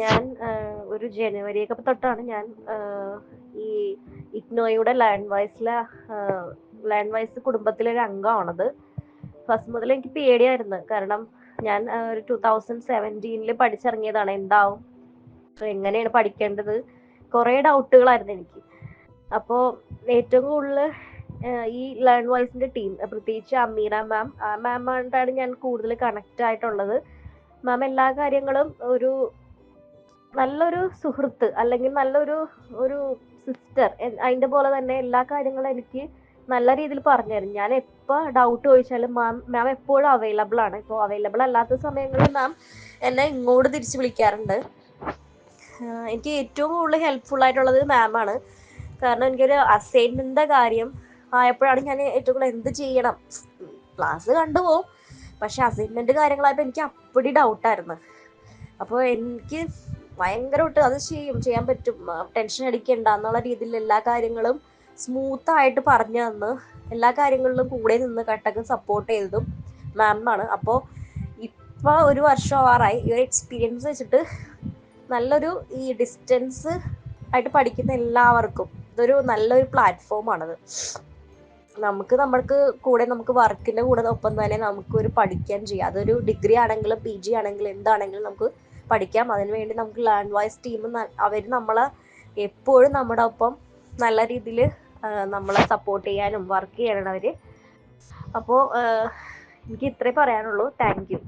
ഞാൻ ഒരു ജനുവരി ഒക്കെ തൊട്ടാണ് ഞാൻ ഈ ഇഗ്നോയുടെ ലാൻഡ് വൈസിലെ ലാൻഡ് വൈസ് കുടുംബത്തിലെ ഒരു അംഗമാണത്. ഫസ്റ്റ് മുതൽ എനിക്ക് പേടിയായിരുന്നു. കാരണം ഞാൻ ഒരു ടൂ തൗസൻഡ് സെവന്റീനിൽ പഠിച്ചിറങ്ങിയതാണ്. എന്താവും? എങ്ങനെയാണ് പഠിക്കേണ്ടത്? കുറേ ഡൗട്ടുകളായിരുന്നു എനിക്ക്. അപ്പോൾ ഏറ്റവും കൂടുതൽ ഈ ലേൺ വോയിസിന്റെ ടീം പ്രത്യേകിച്ച് അമീറ മാം ആ മാമായിട്ടാണ് ഞാൻ കൂടുതൽ കണക്റ്റ് ആയിട്ടുള്ളത്. മാം എല്ലാ കാര്യങ്ങളും ഒരു നല്ലൊരു സുഹൃത്ത് അല്ലെങ്കിൽ നല്ലൊരു ഒരു സിസ്റ്റർ അതിന്റെ പോലെ തന്നെ എല്ലാ കാര്യങ്ങളും എനിക്ക് നല്ല രീതിയിൽ പറഞ്ഞു തരും. ഞാൻ എപ്പോൾ ഡൗട്ട് ചോദിച്ചാലും മാം മാം എപ്പോഴും അവൈലബിൾ ആണ്. ഇപ്പോൾ അവൈലബിൾ അല്ലാത്ത സമയങ്ങളിൽ മാം എന്നെ ഇങ്ങോട്ട് തിരിച്ചു വിളിക്കാറുണ്ട്. എനിക്ക് ഏറ്റവും കൂടുതൽ ഹെൽപ്ഫുൾ ആയിട്ടുള്ളത് ആണ്. കാരണം എനിക്കൊരു അസൈൻമെന്റിന്റെ കാര്യം ആയപ്പോഴാണ് ഞാൻ ഏറ്റവും കൂടുതൽ എന്ത് ചെയ്യണം? ക്ലാസ് കണ്ടുപോകും പക്ഷെ അസൈൻമെന്റ് കാര്യങ്ങളായപ്പോൾ എനിക്ക് അപ്പടി ഡൗട്ടായിരുന്നു അപ്പോൾ എനിക്ക് ഭയങ്കരമായിട്ട് അത് ചെയ്യും. ചെയ്യാൻ പറ്റും. ടെൻഷൻ അടിക്കണ്ട എന്നുള്ള രീതിയിൽ എല്ലാ കാര്യങ്ങളും സ്മൂത്ത് ആയിട്ട് പറഞ്ഞു തന്ന് എല്ലാ കാര്യങ്ങളിലും കൂടെ നിന്ന് കട്ടക്ക് സപ്പോർട്ട് ചെയ്തതും മാമാണ് അപ്പോൾ ഇപ്പോൾ ഒരു വർഷം ആവാറായി. ഈ ഒരു എക്സ്പീരിയൻസ് വെച്ചിട്ട് നല്ലൊരു ഈ ഡിസ്റ്റൻസ് ആയിട്ട് പഠിക്കുന്ന എല്ലാവർക്കും ഇതൊരു നല്ലൊരു പ്ലാറ്റ്ഫോമാണത് നമുക്ക് നമ്മൾക്ക് കൂടെ നമുക്ക് വർക്കിന്റെ കൂടെ ഒപ്പം തന്നെ നമുക്ക് ഒരു പഠിക്കാൻ ചെയ്യാം. അതൊരു ഡിഗ്രി ആണെങ്കിലും പി ജി ആണെങ്കിലും എന്താണെങ്കിലും നമുക്ക് പഠിക്കാം. അതിന് വേണ്ടി നമുക്ക് ലാൻഡ് വൈസ് ടീം അവർ നമ്മളെ എപ്പോഴും നമ്മുടെ ഒപ്പം നല്ല രീതിയിൽ നമ്മളെ സപ്പോർട്ട് ചെയ്യാനും വർക്ക് ചെയ്യാനാണ് അവർ അപ്പോൾ എനിക്ക് ഇത്രേ പറയാനുള്ളൂ. Thank you